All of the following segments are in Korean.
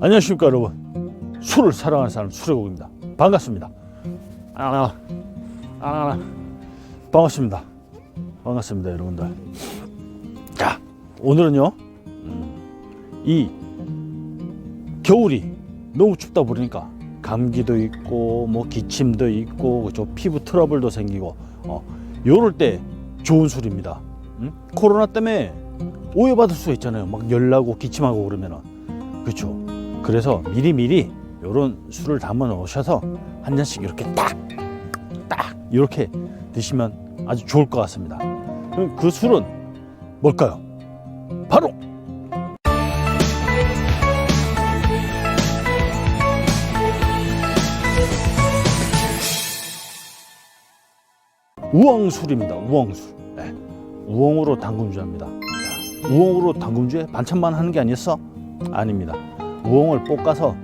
안녕하십니까 여러분. 술을 사랑하는 사람 술의국입니다. 반갑습니다. 아, 아, 아, 반갑습니다. 반갑습니다 여러분들. 자 오늘은요 음, 이 겨울이 너무 춥다 보니까 감기도 있고 뭐 기침도 있고 그죠? 피부 트러블도 생기고 어 요럴 때 좋은 술입니다. 음? 코로나 때문에 오해받을 수 있잖아요. 막 열나고 기침하고 그러면은. 그렇죠 그래서 미리미리 요런 술을 담아 놓으셔서 한 잔씩 이렇게 딱 딱 이렇게 드시면 아주 좋을 것 같습니다 그럼 그 술은 뭘까요 바로 우엉술입니다. 우엉술. 네. 우엉으로 담금주합니다. 자, 우엉으로 담금주에 반찬만 하는 게 아니었어? 아닙니다. 우엉을 볶아서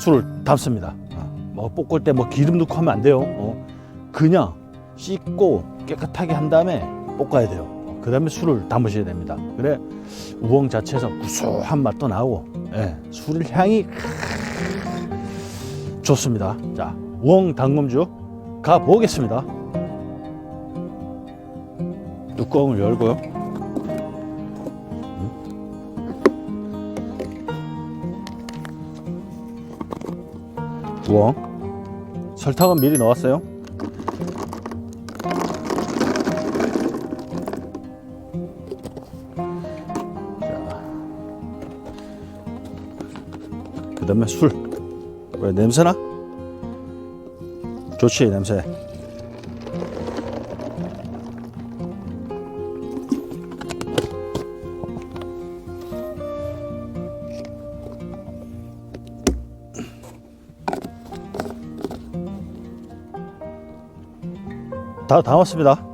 술을 담습니다. 아, 뭐 볶을 때 뭐 기름 넣고 하면 안 돼요. 어, 그냥 씻고 깨끗하게 한 다음에 볶아야 돼요. 그 다음에 술을 담으셔야 됩니다. 그래 우엉 자체에서 구수한 맛도 나고 예, 술 향이 좋습니다. 자, 우엉 담금주 가 보겠습니다. 뚜껑을 열고요. 우엉. 설탕은 미리 넣었어요. 자. 그다음에 술. 왜 냄새나? 좋지 냄새. 다 담았습니다.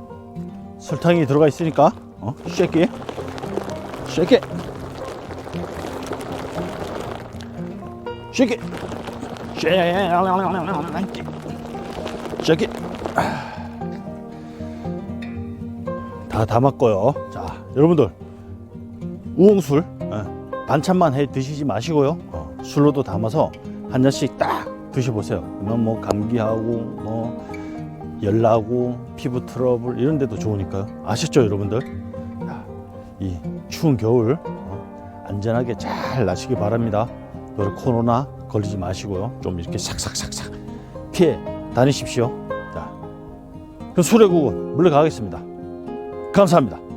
설탕이 들어가 있으니까 어, 쉐키, 쉐키, 쉐키, 쉐키, 쉐키. 다 담았고요. 자, 여러분들 우엉술 예, 반찬만 해 드시지 마시고요. 어, 술로도 담아서 한 잔씩 딱 드셔보세요. 그러면 뭐 감기하고 뭐 열나고 피부 트러블 이런 데도 좋으니까요. 아셨죠, 여러분들? 자, 이 추운 겨울 어, 안전하게 잘 나시기 바랍니다. 코로나 걸리지 마시고요. 좀 이렇게 삭삭삭삭 피해 다니십시오. 자, 그럼 수레국은 물러가겠습니다. 감사합니다.